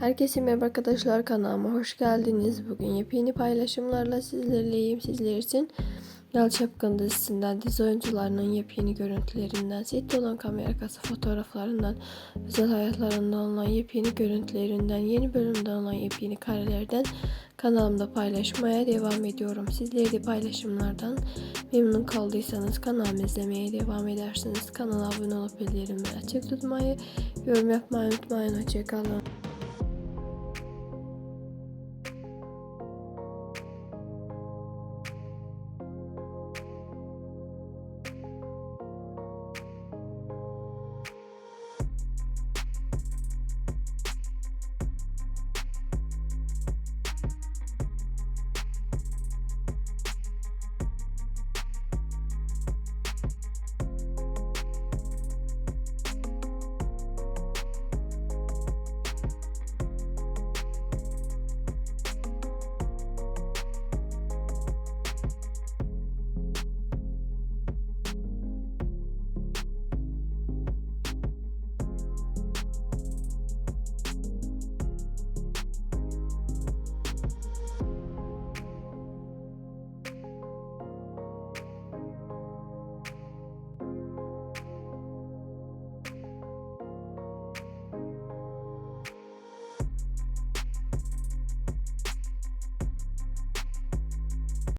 Herkese merhaba arkadaşlar kanalıma hoş geldiniz. Bugün yepyeni paylaşımlarla sizlerleyim. Sizler için Yal Çapkın dizisinden dizi oyuncularının yepyeni görüntülerinden, sette olan kamera arkası fotoğraflarından, özel hayatlarında olan yepyeni görüntülerinden, yeni bölümde olan yepyeni karelerden kanalımda paylaşmaya devam ediyorum. Sizleri de paylaşımlardan memnun kaldıysanız kanalımı izlemeye devam edersiniz. Kanala abone olup bildirimleri açık tutmayı, yorum yapmayı unutmayın. Hoşçakalın.